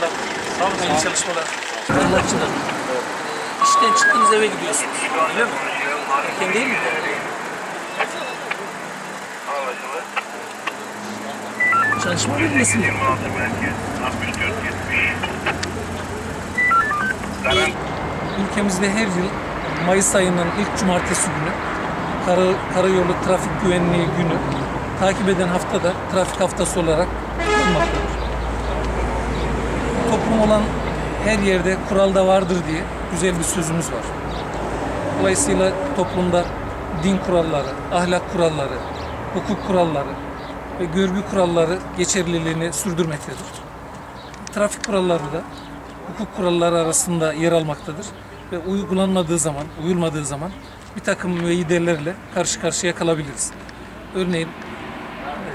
Sağ olun. İyi çalışmalar. Emlakçılar. İşten çıktınız eve gidiyorsunuz. Öyle mi? Erken değil mi? Çalışma bilmesi mi? Ülkemizde her yıl Mayıs ayının ilk cumartesi günü Kara, Karayolu Trafik Güvenliği Günü takip eden haftada trafik haftası olarak kutlanmaktadır. Toplum olan her yerde kuralda vardır diye güzel bir sözümüz var. Dolayısıyla toplumda din kuralları, ahlak kuralları, hukuk kuralları ve görgü kuralları geçerliliğini sürdürmektedir. Trafik kuralları da hukuk kuralları arasında yer almaktadır ve uygulanmadığı zaman, uyulmadığı zaman bir takım müeyyidelerle karşı karşıya kalabiliriz. Örneğin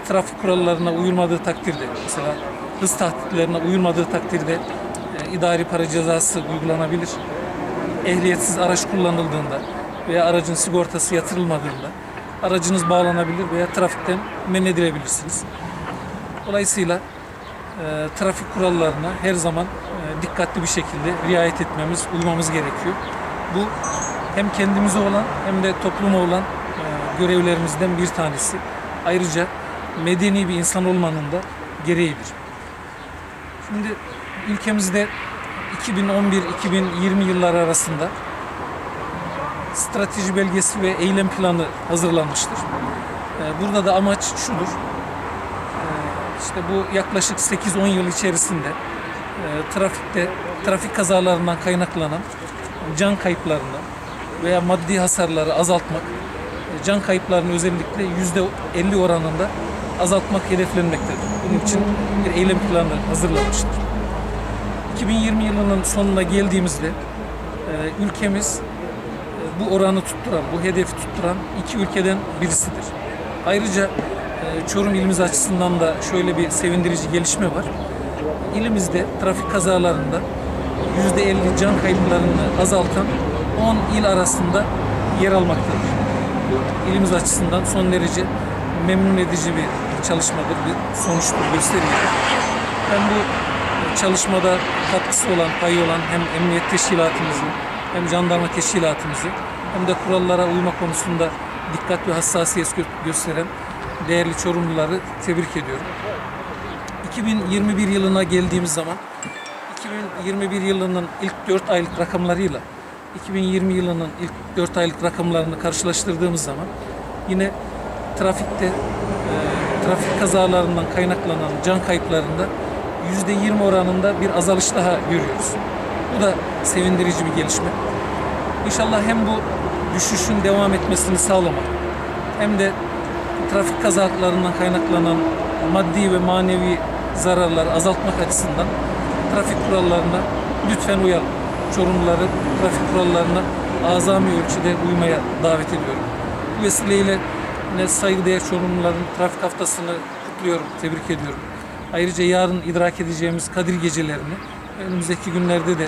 trafik kurallarına uyulmadığı takdirde, mesela hız tahtitlerine uyulmadığı takdirde e, idari para cezası uygulanabilir. Ehliyetsiz araç kullanıldığında veya aracın sigortası yatırılmadığında aracınız bağlanabilir veya trafikten men edilebilirsiniz. Dolayısıyla e, trafik kurallarına her zaman e, dikkatli bir şekilde riayet etmemiz, uymamız gerekiyor. Bu hem kendimize olan hem de topluma olan e, görevlerimizden bir tanesi. Ayrıca medeni bir insan olmanın da gereğidir. Şimdi ülkemizde 2011-2020 yılları arasında strateji belgesi ve eylem planı hazırlanmıştır. E, Burada da amaç şudur. İşte bu yaklaşık 8-10 yıl içerisinde e, trafikte trafik kazalarından kaynaklanan can kayıplarını veya maddi hasarları azaltmak, e, can kayıplarını özellikle %50 oranında azaltmak hedeflenmektedir. Bunun için bir eylem planı hazırlanmıştır. 2020 yılının sonuna geldiğimizde e, ülkemiz e, bu oranı tutturan, bu hedefi tutturan iki ülkeden birisidir. Ayrıca e, Çorum ilimiz açısından da şöyle bir sevindirici gelişme var. İlimizde trafik kazalarında %50 can kayıplarını azaltan 10 il arasında yer almaktadır. Bu ilimiz açısından son derece memnun edici bir çalışmadır, bir sonuçtur, gösteriyor. Ben bu e, çalışmada katkısı olan, payı olan hem emniyet teşkilatımızı hem jandarma teşkilatımızı hem de kurallara uyma konusunda dikkat ve hassasiyet gö- gösteren değerli Çorumluları tebrik ediyorum. 2021 yılına geldiğimiz zaman 2021 yılının ilk 4 aylık rakamlarıyla 2020 yılının ilk 4 aylık rakamlarını karşılaştırdığımız zaman yine trafikte e, trafik kazalarından kaynaklanan can kayıplarında %20 oranında bir azalış daha görüyoruz. Bu da sevindirici bir gelişme. İnşallah hem bu düşüşün devam etmesini sağlamak hem de trafik kazalarından kaynaklanan maddi ve manevi zararları azaltmak açısından trafik kurallarına lütfen uyalım. Çorumluları trafik kurallarına azami ölçüde uymaya davet ediyorum. Bu vesileyle yine saygıdeğer Çorumluların trafik haftasını kutluyorum, tebrik ediyorum. Ayrıca yarın idrak edeceğimiz Kadir gecelerini, önümüzdeki günlerde de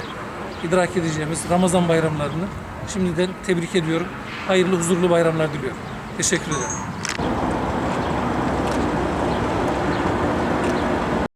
idrak edeceğimiz Ramazan bayramlarını şimdiden tebrik ediyorum. Hayırlı, huzurlu bayramlar diliyorum. Teşekkür ederim.